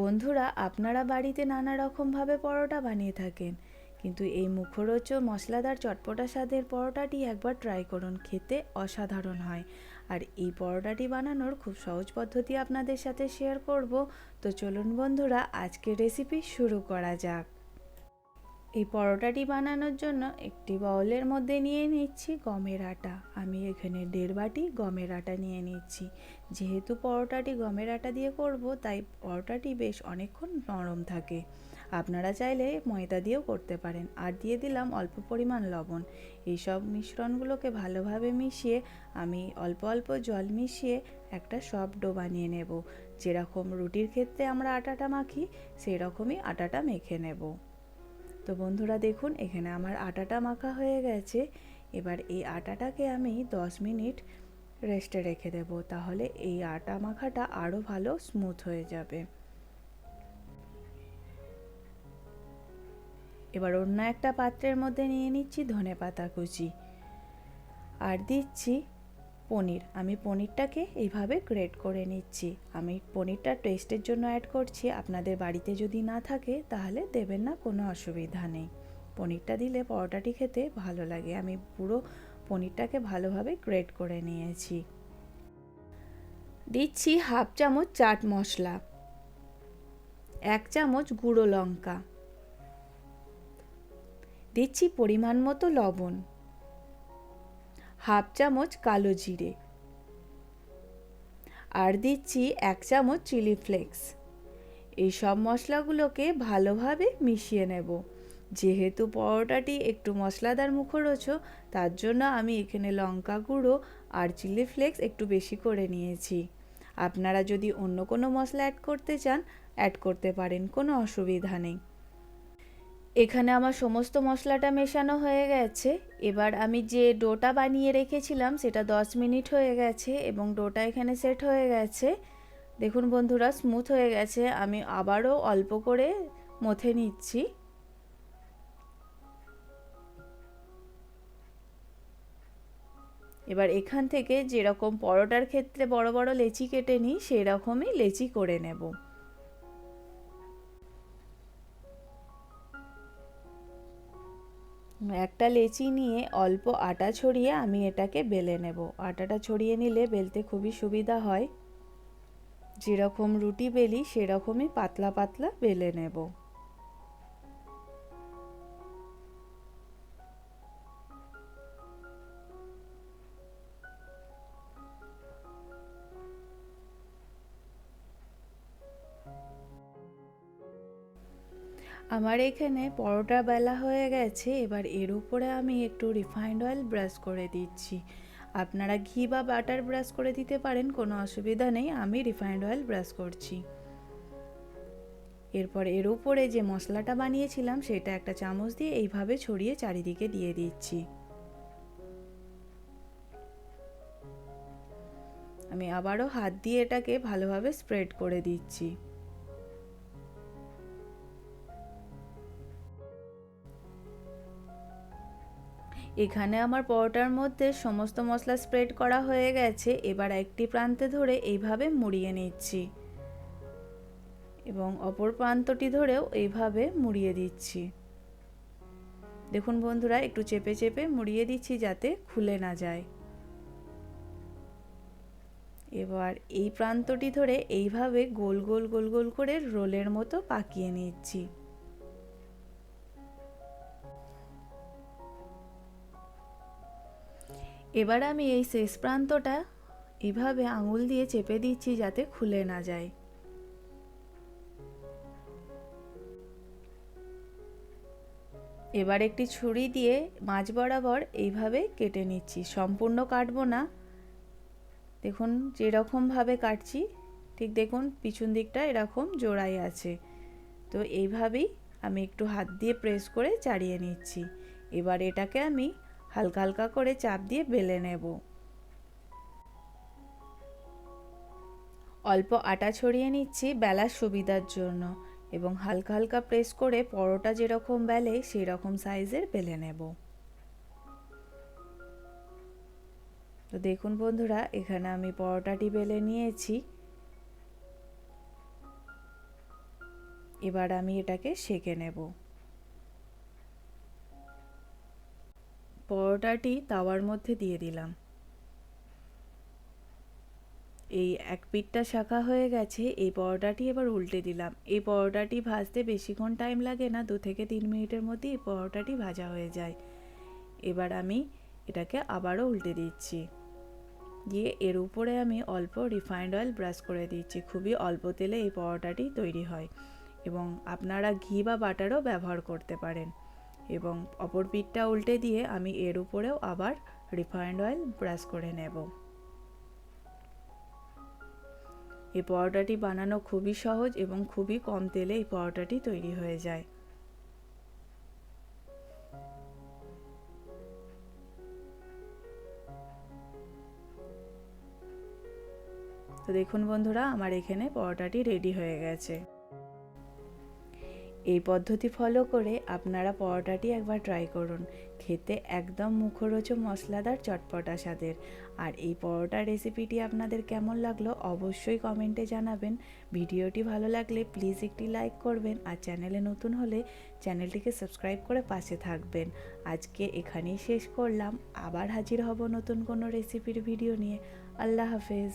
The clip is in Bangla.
বন্ধুরা, আপনারা বাড়িতে নানা রকমভাবে পরোটা বানিয়ে থাকেন, কিন্তু এই মুখরোচ মশলাদার চটপটা স্বাদের পরোটাটি একবার ট্রাই করুন, খেতে অসাধারণ হয়। আর এই পরোটাটি বানানোর খুব সহজ পদ্ধতি আপনাদের সাথে শেয়ার করব। তো চলুন বন্ধুরা, আজকের রেসিপি শুরু করা যাক। এই পরোটাটি বানানোর জন্য একটি বাউলের মধ্যে নিয়ে নিচ্ছি গমের আটা। আমি এখানে দেড় বাটি গমের আটা নিয়ে নিচ্ছি। যেহেতু পরোটাটি গমের আটা দিয়ে করব, তাই পরোটাটি বেশ অনেকক্ষণ নরম থাকে। আপনারা চাইলে ময়দা দিয়েও করতে পারেন। আর দিয়ে দিলাম অল্প পরিমাণ লবণ। এইসব মিশ্রণগুলোকে ভালোভাবে মিশিয়ে আমি অল্প অল্প জল মিশিয়ে একটা সব ডো বানিয়ে নেব। যেরকম রুটির ক্ষেত্রে আমরা আটাটা মাখি সেই রকমই আটাটা মেখে নেব। তো বন্ধুরা দেখুন, এখানে আমার আটাটা মাখা হয়ে গেছে। এবার এই আটাটাকে আমি দশ মিনিট রেস্টে রেখে দেব, তাহলে এই আটা মাখাটা আরও ভালো স্মুথ হয়ে যাবে। এবার অন্য একটা পাত্রের মধ্যে নিয়ে নিচ্ছি ধনে পাতা কুচি। আর দিচ্ছি পনির। আমি পনিরটাকে এইভাবে গ্রেট করে নিচ্ছি। আমি পনিরটা টেস্টের জন্য অ্যাড করছি। আপনাদের বাড়িতে যদি না থাকে, তাহলে দেবেন না, কোনো অসুবিধা নেই। পনিরটা দিলে পরোটাটি খেতে ভালো লাগে। আমি পুরো পনিরটাকে ভালোভাবে গ্রেট করে নিয়েছি। দিচ্ছি হাফ চামচ চাট মশলা, এক চামচ গুঁড়ো লঙ্কা, দিচ্ছি পরিমাণ মতো লবণ। হাফ চামচ কালো জিরে। আর দিচ্ছি এক চামচ চিলি ফ্লেক্স। এই সব মশলাগুলোকে ভালোভাবে মিশিয়ে নেব। যেহেতু পরোটাটি একটু মশলাদার মুখরোচক তার জন্য আমি এখানে লঙ্কা গুঁড়ো আর চিলি ফ্লেক্স একটু বেশি করে নিয়েছি। আপনারা যদি অন্য কোনো মশলা অ্যাড করতে চান অ্যাড করতে পারেন, কোনো অসুবিধা নেই। এখানে আমার সমস্ত মশলাটা মেশানো হয়ে গেছে। এবার আমি যে ডোটা বানিয়ে রেখেছিলাম, সেটা দশ মিনিট হয়ে গেছে এবং ডোটা এখানে সেট হয়ে গেছে। দেখুন বন্ধুরা স্মুথ হয়ে গেছে। আমি আবারও অল্প করে মথে নিচ্ছি। এবার এখান থেকে যেরকম পরোটার ক্ষেত্রে বড় বড় লেচি কেটে নিই, সেরকমই লেচি করে নেব। একটা লেচি নিয়ে অল্প আটা ছড়িয়ে আমি এটাকে বেলে নেব। আটাটা ছড়িয়ে নিলে বেলতে খুবই সুবিধা হয়। যেরকম রুটি বেলি, সেরকমই পাতলা পাতলা বেলে নেব। আমার এখানে পরোটা বেলা হয়ে গেছে, এবার এর উপরে আমি একটু রিফাইন্ড অয়েল ব্রাশ করে দিচ্ছি। আপনারা ঘি বা বাটার ব্রাশ করে দিতে পারেন, কোনো অসুবিধা নেই, আমি রিফাইন্ড অয়েল ব্রাশ করছি। এরপর এর উপরে যে মশলাটা বানিয়েছিলাম, সেটা একটা চামচ দিয়ে এইভাবে ছড়িয়ে চারিদিকে দিয়ে দিচ্ছি। আমি আবারও হাত দিয়ে এটাকে ভালোভাবে স্প্রেড করে দিচ্ছি। এখানে আমার পরোটার মধ্যে সমস্ত মশলা স্প্রেড করা হয়ে গেছে। এবার একটি প্রান্তে ধরে এইভাবে মুড়িয়ে নিচ্ছি। এবং অপর প্রান্তটি ধরেও এইভাবে মুড়িয়ে দিচ্ছি। দেখুন বন্ধুরা, একটু চেপে চেপে মুড়িয়ে দিচ্ছি যাতে খুলে না যায়। এবার এই প্রান্তটি ধরে এইভাবে গোল গোল গোল গোল করে রোলের মতো পাকিয়ে নিচ্ছি। এবার আমি এই শেষ প্রান্তটা এভাবে আঙুল দিয়ে চেপে দিচ্ছি যাতে খুলে না যায়। এবার একটি ছুরি দিয়ে মাছ বরাবর এইভাবে কেটে নিচ্ছি। সম্পূর্ণ কাটবো না। দেখুন যেরকমভাবে কাটছি, ঠিক দেখুন পিছন দিকটা এরকম জোড়াই আছে। তো এইভাবেই আমি একটু হাত দিয়ে প্রেস করে চাড়িয়ে নিচ্ছি। এবার এটাকে আমি হালকা হালকা করে চাপ দিয়ে বেলে নেব। অল্প আটা ছড়িয়ে নিচ্ছি বেলার সুবিধার জন্য এবং হালকা হালকা প্রেস করে পরোটা যেরকম বেলে সেই রকম সাইজের বেলে নেব। তো দেখুন বন্ধুরা, এখানে আমি পরোটাটি বেলে নিয়েছি। এবার আমি এটাকে সেঁকে নেব। পরোটাটি তাওয়ার মধ্যে দিয়ে দিলাম। এই এক পিঠটা শাখা হয়ে গেছে, এই পরোটাটি এবার উল্টে দিলাম। এই পরোটাটি ভাজতে বেশিক্ষণ টাইম লাগে না, দু থেকে তিন মিনিটের মধ্যে এই পরোটাটি ভাজা হয়ে যায়। এবার আমি এটাকে আবারও উল্টে দিচ্ছি। দিয়ে এর উপরে আমি অল্প রিফাইন্ড অয়েল ব্রাশ করে দিচ্ছি, খুবই অল্প তেলে এই পরোটাটি তৈরি হয় এবং আপনারা ঘি বা বাটারও ব্যবহার করতে পারেন। এবং অপর পিঠটা উল্টে দিয়ে আমি এর উপরেও আবার রিফাইন্ড অয়েল ব্রাশ করে নেব। এই পরোটাটি বানানো খুবই সহজ এবং খুবই কম তেলে এই পরোটাটি তৈরি হয়ে যায়। তো দেখুন বন্ধুরা, আমার এখানে পরোটাটি রেডি হয়ে গেছে। এই পদ্ধতি ফলো করে আপনারা পরোটাটি একবার ট্রাই করুন। খেতে একদম মুখরোচক মশলাদার চটপটা স্বাদের। আর এই পরোটা রেসিপিটি আপনাদের কেমন লাগল অবশ্যই কমেন্টে জানাবেন। ভিডিওটি ভালো লাগলে প্লিজ একটি লাইক করবেন আর চ্যানেলে নতুন হলে চ্যানেলটিকে সাবস্ক্রাইব করে পাশে থাকবেন। আজকে এখানেই শেষ করলাম। আবার হাজির হব নতুন কোনো রেসিপির ভিডিও নিয়ে। আল্লাহ হাফেজ।